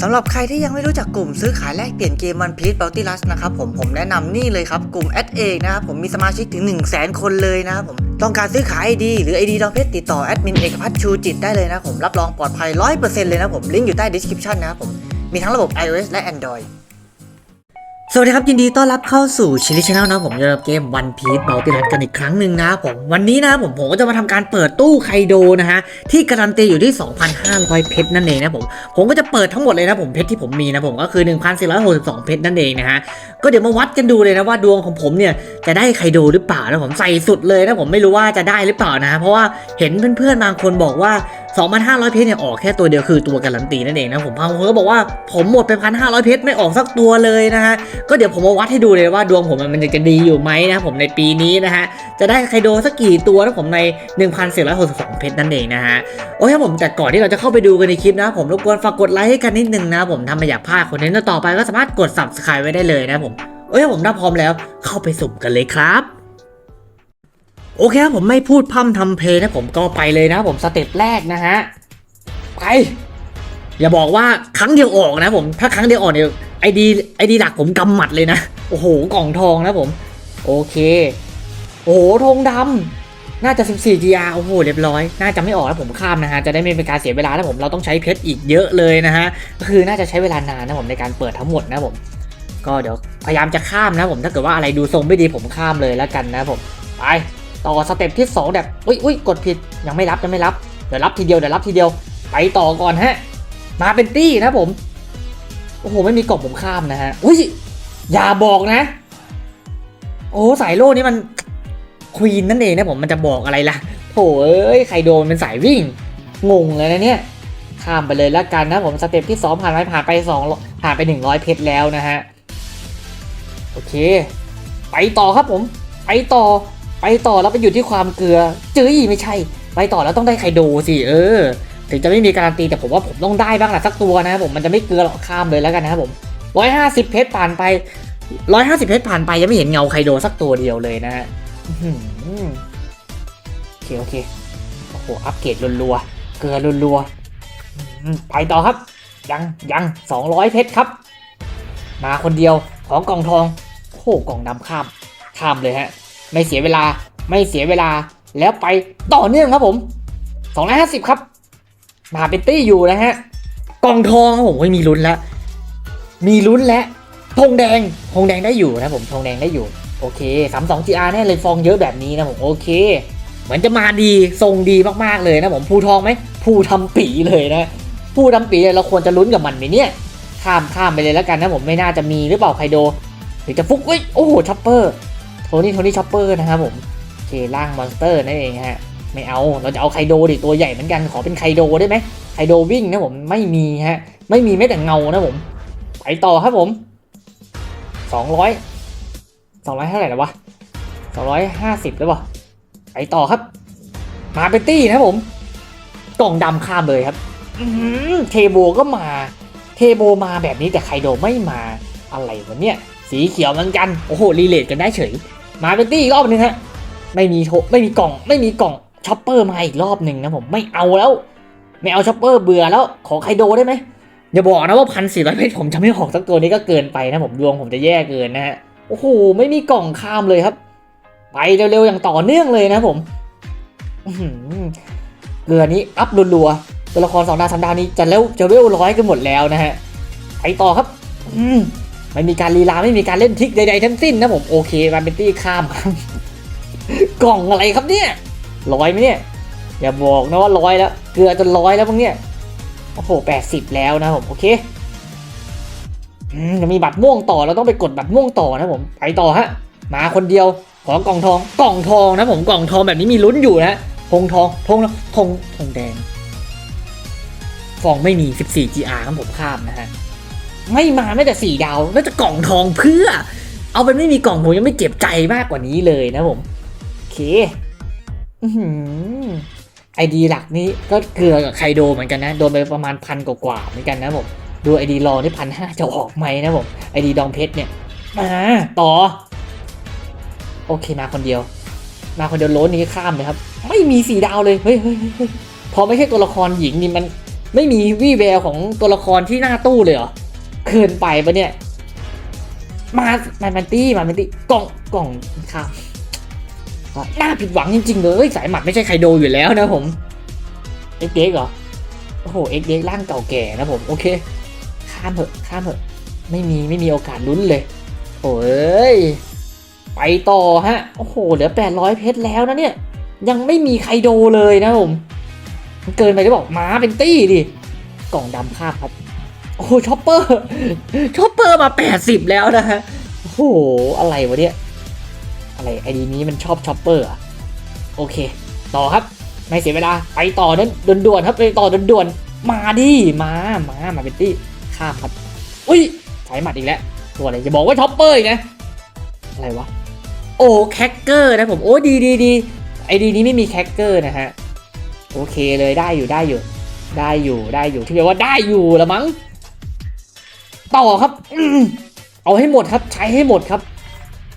สำหรับใครที่ยังไม่รู้จักกลุ่มซื้อขายแลกเปลี่ยนเกมมันพีทบัลติลัสนะครับผมผมแนะนำนี่เลยครับกลุ่มแอดเอกนะครับผมมีสมาชิกถึง 1 0 0 0 0แสนคนเลยนะครับผมต้องการซื้อขาย ID หรือ ID ดองเพชรติดต่อแอดมินเอกพัฒน์ชูจิตได้เลยนะผมรับรองปลอดภัย 100%เลยนะผมลิงก์อยู่ใต้ดีสคริปชันนะครับผมมีทั้งระบบ iOS และ Android สวัสดีครับยินดีต้อนรับเข้าสู่ชิลิชแนลนะผมจะรับเกม One Piece m u l t i v e r s e กันอีกครั้งหนึ่งนะผมวันนี้นะผมผมก็จะมาทำการเปิดตู้ไคโดนะฮะที่การันตีอยู่ที่ 2,500 เพชรนั่นเองนะผมผมก็จะเปิดทั้งหมดเลยนะผมเพชรที่ผมมีนะผมก็คือ 1,462 เพชรนั่นเองนะฮะก็เดี๋ยวมาวัดกันดูเลยนะว่าดวงของผมเนี่ยจะได้ไคโดหรือเปล่านะผมใส่สุดเลยนะผมไม่รู้ว่าจะได้หรือเปล่านะฮะเพราะว่าเห็นเพื่อนๆบางคนบอกว่า 2,500 เพชรเนี่ยออกแค่ตัวเดียวคือตัวการันตีนั่นเองนะผมบางคนก็บอกว่าผมหมดไป 1,500 เพชรไม่ออกสักตัวเลยนะฮะก็เดี๋ยวผมมาวัดให้ดูเลยว่าดวงผมมันจะดีอยู่ไหมนะผมในปีนี้นะฮะจะได้ไคโดสักกี่ตัวนะผมใน 1,462 เพชรนั่นเองนะฮะโอเคครับผมแต่ก่อนที่เราจะเข้าไปดูกันในคลิปนะ ผมรบกวนฝากกดไลค์ให้กันนิดนึงนะผมทำมาอยากพลาดคนเนต์ต่อไปก็สามารถกด subscribe ไว้ได้เลยนะผมโอเคครับผมถ้าพร้อมแล้วเข้าไปสุ่มกันเลยครับ โอเคครับผมไม่พูดพร่ำทำเพลงนะผมก็ไปเลยนะผมสเต็ปแรกนะฮะ ไป อย่าบอกว่าครั้งเดียวออกนะผมถ้าครั้งเดียวออกเนี่ยไอดีไอดีหลักผมกำหมัดเลยนะ โอ้โหกล่องทองนะผม โอเค โอ้โหธงดำน่าจะ 14 GR โอ้โหเรียบร้อย น่าจะไม่ออกแล้วผมข้ามนะฮะจะได้ไม่เป็นการเสียเวลานะผมเราต้องใช้เพชรอีกเยอะเลยนะฮะก็คือน่าจะใช้เวลานานนะผมในการเปิดทั้งหมดนะผม ก็เดี๋ยวพยายามจะข้ามนะผมถ้าเกิดว่าอะไรดูทรงไม่ดีผมข้ามเลยแล้วกันนะผมไป ต่อสเต็ปที่2แบบอุ้ยอุ้ยกดผิดยังไม่รับยังไม่รับเดี๋ยวรับทีเดียวเดี๋ยวรับทีเดียวไปต่อก่อนฮะ มาเป็นตี้นะผมโอ้โหไม่มีกล่องผมข้ามนะฮะอุ้ยอย่าบอกนะ โอ้สายโล่นี่มันควีนนั่นเองนะผมมันจะบอกอะไรล่ะโถเอ้ยใครโดนเป็นสายวิ่งงงเลยนะเนี่ยข้ามไปเลยแล้วกันนะผมสเต็ปที่สองผ่านไปผ่านไปสองผ่านไปหนึ่งร้อยเพชรแล้วนะฮะโอเค ไปต่อครับผม ไปต่อ ต่อแล้วไปอยู่ที่ความเกลือจื้อไม่ใช่ ไปต่อแล้วต้องได้ไคโดสิเออ ถึงจะไม่มีการันตีแต่ผมว่าผมต้องได้บ้างแหละสักตัวนะครับผมมันจะไม่เกลือหรอกข้ามเลยแล้วกันนะครับผมร้อยห้าสิบเพชรผ่านไปร้อยห้าสิบเพชรผ่านไปยังไม่เห็นเงาไคโดสักตัวเดียวเลยนะฮะโอเคโอเคโอ้โหอัปเกรดรัวๆเกลือรัวๆไปต่อครับ ยังยังสองร้อยเพชรครับ มาคนเดียวของกองทองโอ้กองดำข้ามข้ามเลยฮะ ไม่เสียเวลาไม่เสียเวลาแล้วไปต่อเนื่องครับผมสองร้อยห้าสิบครับ มาเป็นตี้อยู่นะฮะกองทองผมมีลุ้นแล้วมีลุ้นแล้วธงแดงธงแดงได้อยู่นะผมธงแดงได้อยู่โอเคสามสอง GR แน่เลยฟองเยอะแบบนี้นะผมโอเค เหมือนจะมาดีทรงดีมากๆเลยนะผมภูทองไหมภูทำปีเลยนะภูทำปีเราควรจะลุ้นกับมันไหมเนี่ยข้ามข้ามไปเลยแล้วกันนะผมไม่น่าจะมีหรือเปล่าไคโดหรือจะฟุกเอ้ยโอ้โหช็อปเปอร์ โทนี่โทนี่ช็อปเปอร์นะครับผมโอเคล่างมอนสเตอร์นั่นเองฮะไม่เอาเราจะเอาไคโดดิตัวใหญ่เหมือนกันขอเป็นไคโดได้ไหมไคโดวิ่งนะผมไม่มีฮะไม่มีแม้แต่เงานะผมไปต่อครับผมสองร้อยสองร้อยเท่าไหร่แล้ววะสองร้อยห้าสิบหรือเปล่าไปต่อครับ มาเป็นตี้นะผมกล่องดำข้ามเลยครับเทโบก็มา เทโบมาแบบนี้แต่ไคโดไม่มาอะไรวะเนี่ย สีเขียวเหมือนกัน โอ้โห รีเลทกันได้เฉย มาเป็นตี้อีกรอบหนึงฮะไม่มีโทไม่มีกล่อง ไม่มีกล่องช็อปเปอร์มาอีกรอบหนึ่งนะผมไม่เอาแล้ว ไม่เอาช็อปเปอร์เบื่อแล้วขอไคโดได้ไหมอย่าบอกนะว่าพันสี่ร้อยเพชรผมจะไม่ออกสักตัวนี้ก็เกินไปนะผมดวงผมจะแย่เกินนะฮะโอ้โหไม่มีกล่องข้ามเลยครับ ไปเร็วๆอย่างต่อเนื่องเลยนะผมอื้อหือเกลือนี้อัพรัวๆตัวละครสองดาวสามดาวนี้จะเร็วจะเวลร้อยกันหมดแล้วนะฮะไปต่อครับ อืม ไม่มีการลีลาไม่มีการเล่นทิกใดๆทั้งสิ้นนะผมโอเคมาเป็นตี้ข้ามกล่องอะไรครับเนี่ยร้อยไหมเนี่ยอย่าบอกนะว่าร้อยแล้ว เกลือจนร้อยแล้วพวกเนี้ยโอ้โหแปดสิบแล้วนะผมโอเคจะมีบัตรม่วงต่อเราต้องไปกดบัตรม่วงต่อนะผมไปต่อฮะมาคนเดียวขอกล่องทองกล่องทองนะผมกล่องทองแบบนี้มีลุ้นอยู่นะธงทองธงธงธงแดงฟองไม่มี 14 GR ครับผมข้ามนะฮะ ไม่มาแม้แต่4ดาวแล้วจะกล่องทองเพื่อ เอาเป็นไม่มีกล่องผมยังไม่เจ็บใจมากกว่านี้เลยนะผมโอเคไอดีหลักนี้ก็เกลือกับไคโดเหมือนกันนะ โดนไปประมาณพันกว่าเหมือนกันนะผมดูไอดีรอนี่พันห้าจะออกไหมนะผมไอดีดองเพชรเนี่ยมาต่อ โอเคมาคนเดียว มาคนเดียวโล้นนี้ข้ามเลยครับ ไม่มีสีดาวเลยเฮ้ยเฮ้ยเฮ้ยเฮ้ยพอไม่ใช่ตัวละครหญิงนี่มันไม่มีวี่แววของตัวละครที่หน้าตู้เลยเหรอ เกินไปปะเนี่ย มามามันตี้มามันตี้กล่องกล่องครับน่าผิดหวังจริงๆเลยสายหมัดไม่ใช่ไคโดอยู่แล้วนะผมเอ็กเด็กเหรอโอ้โหเอ็กเด็กร่างเก่าแก่นะผมโอเค ข้ามเถอะข้ามเถอะ ไม่มีไม่มีโอกาสลุ้นเลยโอ้ยไปต่อฮะ โอ้โห เหลือ 800 เพชรแล้วนะเนี่ย ยังไม่มีไคโดเลยนะผม มันเกินไปจะบอกม้าเป็นตี้ดิ กล่องดำคาบครับ โอ้โหช็อปเปอร์ช็อปเปอร์มา80แล้วนะฮะโอ้โหอะไรวะเนี่ยอะไรไอดีนี้มันชอบช็อปเปอร์อะโอเค ต่อครับไม่เสียเวลาไปต่อนั้นด่วนๆครับไปต่อด่วนๆมาดิมามามาเป็นตี้ข้ามครับอุ้ยสายหมัดอีกแล้วตัวอะไรจะบอกว่าช็อปเปอร์อีกนะอะไรวะโอ้แคคเกอร์นะผมโอ้ดีดีดีไอดีนี้ไม่มีแคคเกอร์นะฮะโอเคเลยได้อยู่ได้อยู่ ได้อยู่ได้อยู่ที่แปลว่าได้อยู่ละมั้ง ต่อครับอืมเอาให้หมดครับ ใช้ให้หมดครับ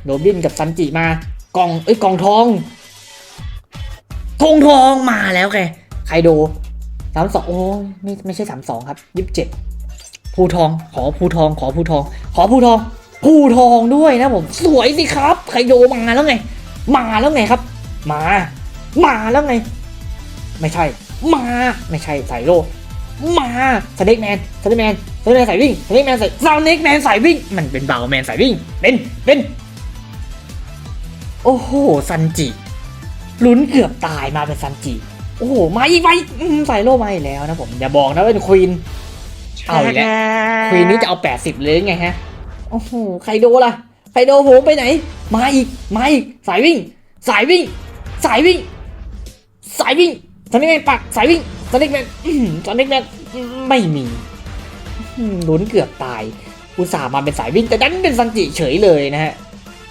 โรบินกับซันจิมากล่องเอ้ยกล่องทองทงทองมาแล้วไงไคโดสามสองโอ้ยไม่ไม่ใช่สามสองครับยี่สิบเจ็ดภูทองขอภูทองขอภูทอง ขอภูทองภูทองด้วยนะผมสวยสิครับไคโดมาแล้วไง มาแล้วไงครับ มา มาแล้วไง ไม่ใช่ มาไม่ใช่สายโลมาสเน็กแมนสเน็กแมนสเน็กแมนสายวิ่งสเน็กแมนสายสเน็กแมนสายวิ่ง มันเป็นเบาแมนสายวิ่ง เป็น เป็น โอ้โห ซันจิ ลุ้นเกือบตายมาเป็นซันจิ โอ้โห มาอีกไปอืมสายโลมาอีกแล้วนะผม อย่าบอกนะว่าเป็นควีน เอาอีกแล้วควีนนี้จะเอา80เลยไงฮะ โอ้โห ใครโดล่ะ ใครโดผมไปไหน มาอีก มาอีก สายวิ่ง สายวิ่ง สายวิ่ง สายวิ่งสนิกแมนปัก สายวิ่งสนิกแมนอื้อหือสนิกแมนไม่มี ลุ้นเกือบตาย อุตส่าห์มาเป็นสายวิ่งแต่ดันเป็นซันจิเฉยเลยนะฮะ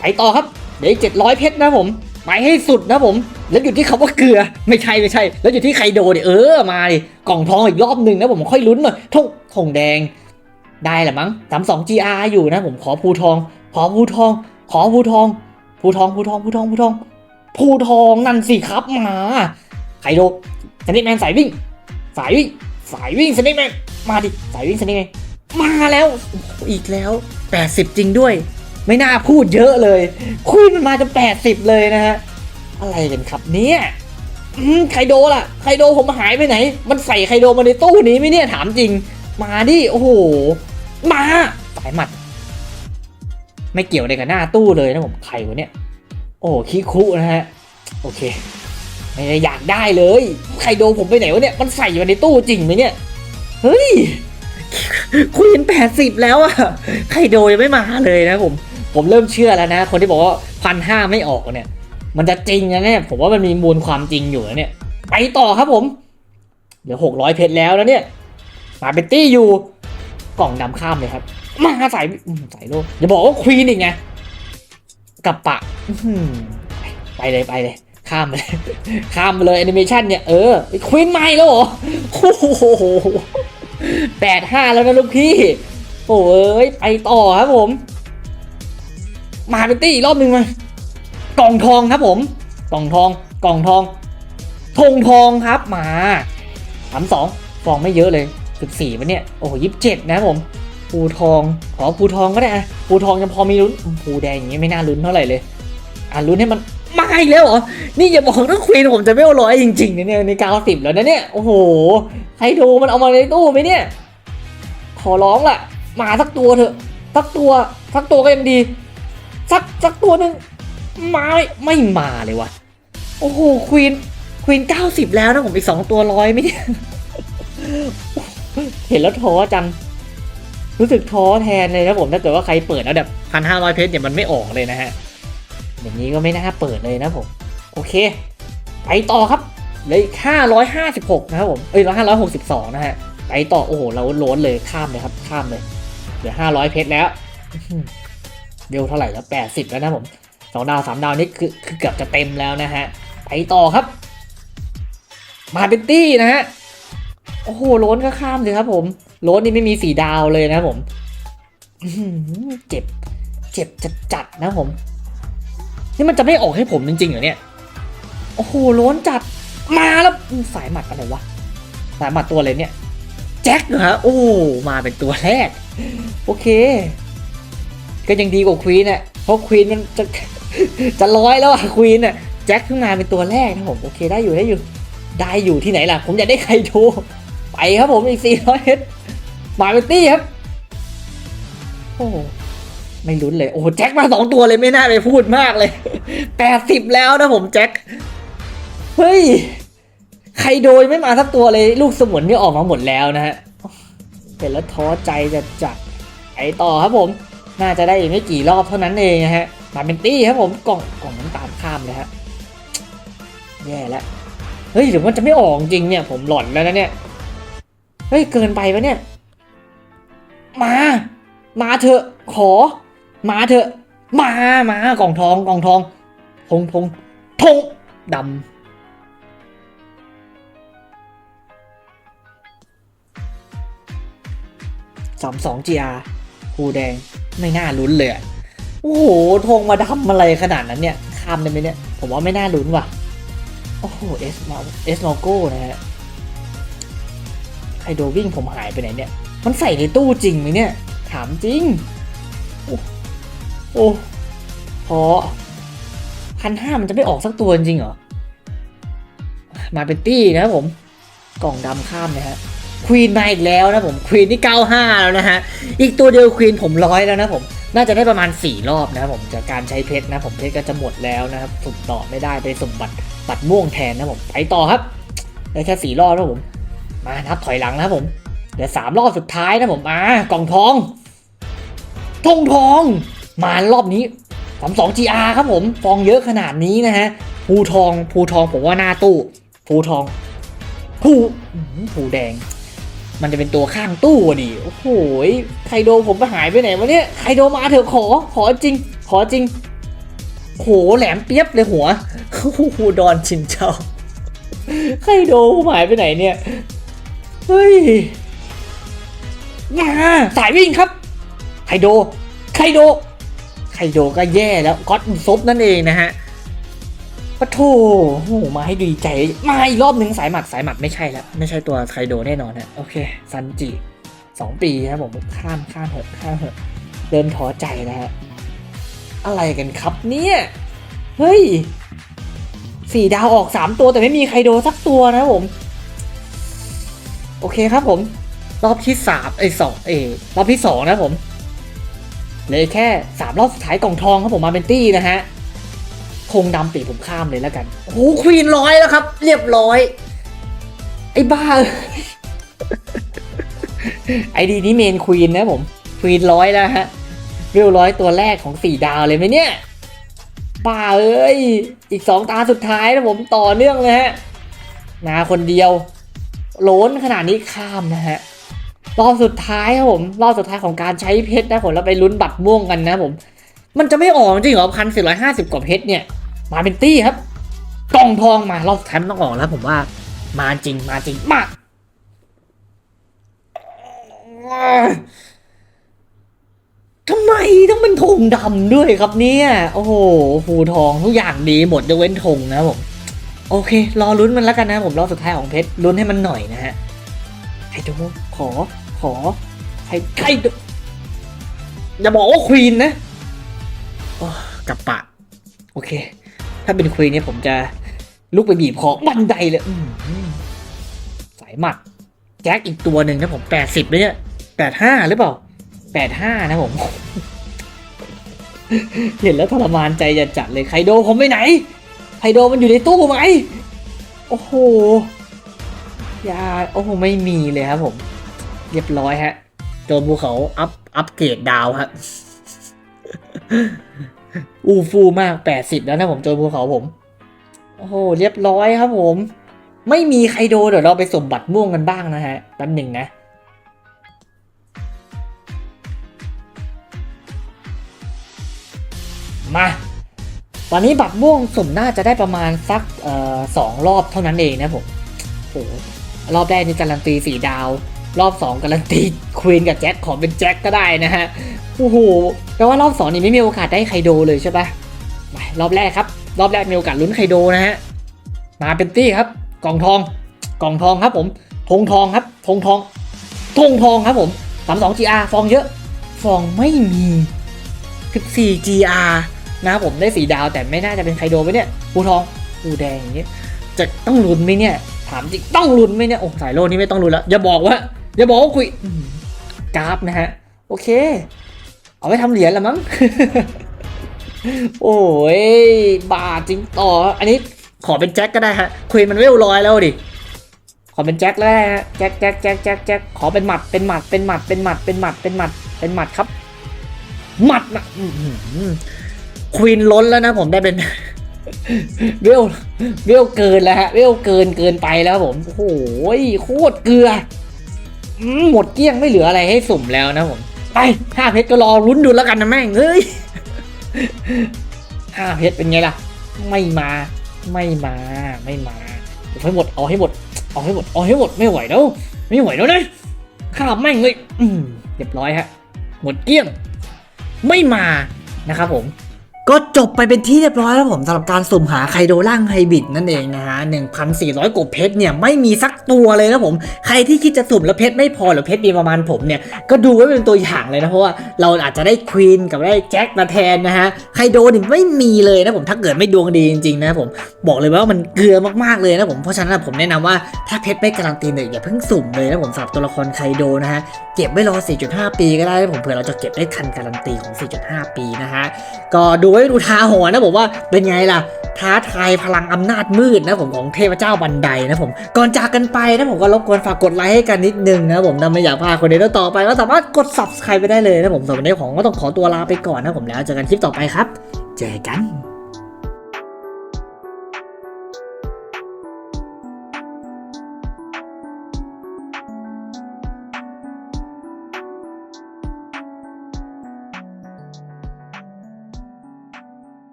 ไปต่อครับ เดี๋ยวเจ็ดร้อยเพชรนะผมไปให้สุดนะผม แล้วอยู่ที่คำว่าเกลือ ไม่ใช่ไม่ใช่ แล้วอยู่ที่ใครโดเนี่ยเออมาดิกล่องทองอีกรอบหนึ่งนะผมค่อยลุ้นหน่อยทงทงแดง ได้แหละมั้งสามสอง GR อยู่นะผมขอภูทอง ขอภูทอง ขอภูทองภูทองภูทองภูทองภูทองภูทองนั่นสิครับมาไคโดสนิทแมนสายวิ่ง สายวิ่ง สายวิ่งสนิทแมนมาดิสายวิ่งสนิทแมนมาแล้วอ,อีกแล้ว 80 จริงด้วย ไม่น่าพูดเยอะเลย คุยมันมาจะ 80 เลยนะฮะอะไรกันครับเนี่ยไคโดล่ะไคโดผมหายไปไหน มันใส่ไคโดมาในตู้นี้ไหมเนี่ยถามจริง มาดิ โอ้โห มาสายหมัด ไม่เกี่ยวอะไรกับหน้าตู้เลยนะผมใครวะเนี่ย โอ้คิคุนะฮะ โอเค อยากได้เลยไคโดผมไปไหนวะเนี่ยมันใส่อยู่ในตู้จริงไหมเนี่ยเฮ้ยคุยนแปดสิบแล้วอะไคโดยังไม่มาเลยนะผม ผมเริ่มเชื่อแล้วนะ คนที่บอกว่าพันห้าไม่ออกเนี่ย มันจะจริงนะเนี่ยผมว่ามันมีมูลความจริงอยู่นะเนี่ยไปต่อครับผมเหลือหกร้อยเพชรแล้วนะเนี่ยมาเป็นตี้อยู่กล่องดำข้ามเลยครับ มาใส่ใส่โลกอย่าบอกว่าควีนอีกไงกับปะไปเลยไปเลย ข้ามไปเลยข้ามไปเลยแอนิเมชันเนี่ย เออควีนใหม่แล้วเหรอโอ้โหแปดห้าแล้วนะลูกพี่ โอ้ยไปต่อครับผม มาเป็นตี้อีกรอบหนึ่งมากล่องทองครับผม กล่องทอง กล่องทองธงทองครับมาสามสองฟองไม่เยอะเลยสิบสี่มันเนี่ย โอ้โหยี่สิบเจ็ดนะผมปูทอง ขอปูทองก็ได้อะปูทองยังพอมีลุ้นอืมปูแดงอย่างงี้ไม่น่าลุ้นเท่าไหร่เลย อะลุ้นให้มัน มาอีกแล้วเหรอ นี่อย่าบอกว่าควีนผมจะไม่เอาร้อยจริงๆนะเนี่ยในกาสิบแล้วนะเนี่ย โอ้โหใครดูมันเอามาในตู้ไหมเนี่ย ขอร้องล่ะ มาสักตัวเถอะ สักตัวสักตัวก็ยังดี สักสักตัวหนึ่งมาไม่ไม่มาเลยวะโอ้โหควีนควีนเก้าสิบแล้วนะผมอีกสองตัวร้อยไหมเนี่ยเห็นแล้วท้อจัง รู้สึกท้อแทนเลยนะผมถ้าเกิดว่าใครเปิดแล้วแบบพันห้าร้อยเพชรเนี่ยมันไม่ออกเลยนะฮะ อย่างนี้ก็ไม่น่าเปิดเลยนะผม โอเค ไปต่อครับเลยห้าร้อยห้าสิบหกนะครับผมเอ้ยร้อยห้าร้อยหกสิบสองนะฮะไปต่อโอ้โหเราล้นเลยข้ามเลยครับข้ามเลยเหลือห้าร้อยเพชรแล้วอื้อหือเร็วเท่าไหร่แล้วแปดสิบแล้วนะผมสองดาวสามดาวนี่คือคือเกือบจะเต็มแล้วนะฮะไปต่อครับ มาเป็นตี้นะฮะโอ้โหล้นก็ข้ามเลยครับ ผมล้นนี่ไม่มีสีดาวเลยนะผมเจ็บ เจ็บจัดจัดนะผม นี่มันจะไม่ออกให้ผมจริงๆเหรอเนี่ย โอ้โหล้นจัด มาแล้วสายหมัดอะไรวะ สายหมัดตัวอะไรเนี่ย แจ็คเหรอฮะโอ้ มาเป็นตัวแรก โอเค ก็ยังดีกว่าควีนอะเพราะควีนมันจะจะร้อยแล้วอะควีนอะแจ็คขึ้นมาเป็นตัวแรกนะผมโอเคได้อยู่ได้อยู่ ได้อยู่ที่ไหนล่ะ ผมอยากได้ใครโทรไปครับผมอีกสี่ร้อยเฮดมาเป็นตี้ครับ โอ้ ไม่ลุ้นเลย โอ้แจ็คมาสองตัวเลยไม่น่าไปพูดมากเลยแปดสิบแล้วนะผมแจ็ค เฮ้ย ใครโดยไม่มาสักตัวเลย ลูกสมุนนี่ออกมาหมดแล้วนะฮะเห็นแล้วท้อใจจะจัดไปต่อครับผม น่าจะได้อีกไม่กี่รอบเท่านั้นเองนะฮะ มาเป็นตี้ครับผมกล่องกล่องน้ำตาลข้ามเลยฮะ แย่แล้ว เฮ้ยหรือมันจะไม่ออกจริงเนี่ย ผมหลอนแล้วนะเนี่ย เฮ้ยเกินไปปะเนี่ย มา มาเถอะขอ มาเถอะ มามากล่องทองกล่องทองทงทงทงดำสามสอง GR ภูแดงไม่น่าลุ้นเลยโอ้โหธงมาดำอะไรขนาดนั้นเนี่ยข้ามได้ไหมเนี่ย ผมว่าไม่น่าลุ้นว่ะ โอ้โหเอสมาเอสโลโก้นะฮะไคโดวิ่งผมหายไปไหนเนี่ย มันใส่ในตู้จริงไหมเนี่ย ถามจริงโอ้ โอ้พอพันห้ามันจะไม่ออกสักตัวจริงเหรอ มาเป็นตี้นะครับผม กล่องดำข้ามนะฮะควีนมาอีกแล้วนะผมควีนที่95 แล้วนะฮะ อีกตัวเดียวควีนผมร้อยแล้วนะผม น่าจะได้ประมาณ 4 รอบนะครับผมจากการใช้เพชรนะผมเพชรก็จะหมดแล้วนะครับสุ่มต่อไม่ได้ไปสุ่มบัตรบัตรม่วงแทนนะผมไปต่อครับได้แค่สี่รอบแล้วผม มานับถอยหลังนะผมเหลือสามรอบสุดท้ายนะผมมากล่องทองทองทอง มารอบนี้สามสอง GR ครับผม ฟองเยอะขนาดนี้นะฮะภูทองภูทองผมว่าหน้าตู้ภูทองภูอื้อหือภูแดง มันจะเป็นตัวข้างตู้ดิโอ้โหไคโดผมไปหายไปไหนวะเนี่ยไคโดมาเถอะขอ ขอจริง ขอจริงโหแหลมเปียบเลยหัวโอ้โหดอนชินเจ้าไคโดหายไปไหนเนี่ย เฮ้ยมาสายวิ่งครับ ไคโด ไคโด ไคโดก็แย่แล้วก็อตซบนั่นเองนะฮะปะโถโอ้โหมาให้ดีใจ มาอีกรอบหนึ่งสายหมัดสายหมัดไม่ใช่แล้ว ไม่ใช่ตัวไคโดแน่นอนฮะโอเค ซันจิสองปีครับผมข้ามข้ามเหอะข้ามเหอะเดินท้อใจนะฮะ อะไรกันครับเนี่ย เฮ้ยสี่ดาวออกสามตัวแต่ไม่มีไคโดสักตัวนะผม โอเคครับผม รอบที่สามเอ้สองเอรอบที่สองนะผม เหลยแค่สามรอบสุดท้ายกล่องทองครับผมมาเป็นตี้นะฮะคงดำปีผมข้ามเลยแล้วกันโอ้โหควีนร้อยแล้วครับ เรียบร้อย ไอ้บ้าไอดีนี้เมนควีนนะผมควีนร้อยแล้วฮะเรียวร้อยตัวแรกของสี่ดาวเลยไหมเนี่ยบ้าเอ้ยอีกสองตาสุดท้ายนะผมต่อเนื่องเลยฮะมาคนเดียวโหลนขนาดนี้ข้ามนะฮะ รอบสุดท้ายครับผมรอบสุดท้ายของการใช้เพชรนะผมแล้วไปลุ้นบัตรม่วงกันนะผม มันจะไม่ออกจริงเหรอพันสี่ร้อยห้าสิบกว่าเพชรเนี่ย มาเป็นตี้ครับกล่องทองมารอบสุดท้ายมันต้องออกแล้วผมว่า มาจริงมาจริงมาทำไมต้องเป็นธงดำด้วยครับเนี่ย โอ้โหฟูทองทุกอย่างดีหมดยกเว้นธงนะผม โอเค รอลุ้นมันแล้วกันนะผมรอบสุดท้ายของเพชรลุ้นให้มันหน่อยนะฮะใครดูขอ ขอใครใครดูอย่าบอกว่าควีนนะโอ้กลับปะ โอเค ถ้าเป็นควีนเนี่ยผมจะลุกไปบีบคอบันไดเลยอืมสายหมัด แจ็คอีกตัวหนึ่งนะผมแปดสิบเลยเนี่ยแปดห้าหรือเปล่าแปดห้านะผม เห็นแล้วทรมานใจจะจัดเลยไคโดผมไปไหนไคโดมันอยู่ในตู้ไหมโอ้โหยาโอ้โหไม่มีเลยครับผม เรียบร้อยฮะ โจมภูเขาอัพอัพเกรดดาวฮะ อูฟูมาก80แล้วนะผมโจมภูเขาผม โอ้โห เรียบร้อยครับผม ไม่มีใครโดนเดี๋ยวเราไปสมบัติม่วงกันบ้างนะฮะแป๊บหนึ่งนะมาตอนนี้บัตรม่วงสุ่มน่าจะได้ประมาณสักออสองรอบเท่านั้นเองนะผมโอ้โหรอบแรกนี่การันตีสี่ดาว รอบสองการันตีควีนกับแจ็คขอเป็นแจ็คก็ได้นะฮะโอ้โหแปลว่ารอบสองนี่ไม่มีโอกาสได้ไคโดเลยใช่ปะมารอบแรกครับ รอบแรกมีโอกาสลุ้นไคโดนะฮะมาเป็นตี้ครับ กล่องทอง กล่องทองครับผมธงทองครับธงทองธงทองครับผม32 GR ฟองเยอะ ฟองไม่มี14 GR นะครับผมได้สีดาวแต่ไม่น่าจะเป็นไคโดไหมเนี่ยภูทองภูแดงอย่างเงี้ยจะต้องลุ้นไหมเนี่ยถามจริงต้องลุ้นไหมเนี่ยโอ้สายโลนี่ไม่ต้องลุ้นแล้วอย่าบอกว่า อย่าบอกว่าคุยกราฟนะฮะ โอเค เอาไว้ทำเหรียญละมั้ง โอ้ย บาทจริงต่อ อันนี้ขอเป็นแจ็คก็ได้ฮะควีนมันเวลร้อยแล้วดิ ขอเป็นแจ็คแล้วฮะแจ็คแจ็คแจ็คแจ็คแจ็คขอเป็นหมัด เป็นหมัด เป็นหมัด เป็นหมัด เป็นหมัด เป็นหมัด เป็นหมัดครับ หมัดนะควีนล้นแล้วนะผมได้เป็นเวลเวลเกินแล้วฮะเวลเกินเกินไปแล้วผม โอ้โหโคตรเกลือ หมดเกลี้ยงไม่เหลืออะไรให้สุ่มแล้วนะผมไปห้าเพชรก็รอลุ้นดูแล้วกันนะแม่งเฮ้ยห้าเพชรเป็นไงล่ะ ไม่มาไม่มาไม่มาเอาให้หมดเอาให้หมดเอาให้หมดเอาให้หมดไม่ไหวแล้วไม่ไหวแล้วนะข้ามแม่งเลยอืมเรียบร้อยฮะหมดเกลี้ยง ไม่มานะครับผม ก็จบไปเป็นที่เรียบร้อยแล้วผมสำหรับการสุ่มหาไคโดล่างไฮบิดนั่นเองนะฮะ1,400กว่าเพชรเนี่ยไม่มีสักตัวเลยนะผม ใครที่คิดจะสุ่มแล้วเพชรไม่พอหรือเพชรมีประมาณผมเนี่ยก็ดูไว้เป็นตัวอย่างเลยนะเพราะว่าเราอาจจะได้ควีนกับได้แจ็คมาแทนนะฮะไคโดนี่ไม่มีเลยนะผมถ้าเกิดไม่ดวงดีจริงๆนะผมบอกเลยว่ามันเกลือมากๆเลยนะผมเพราะฉะนั้นผมแนะนำว่าถ้าเพชรไม่การันตีเนี่ยอย่าเพิ่งสุ่มเลยนะผมสำหรับตัวละครไคโดนะฮะเก็บไว้รอ 4.5 ปีก็ได้นะผมเผื่อเราจะเก็บได้ทันการันตีของ 4.5 ปีนะฮะก็ดูว้ดูทาหัวนะผมว่าเป็นไงล่ะท้าทายพลังอำนาจมืดนะผมของเทพเจ้าบันไดนะผมก่อนจากกันไปนะผมก็รบกวนฝากกดไลค์ให้กันนิดนึงนะผมถ้าไม่อยากพลาดคนเดียวต่อไปก็สามารถกด subscribe ไปได้เลยนะผมสำหรับในของก็ต้องขอตัวลาไปก่อนนะผมแล้วเจอกันคลิปต่อไปครับ เจอกัน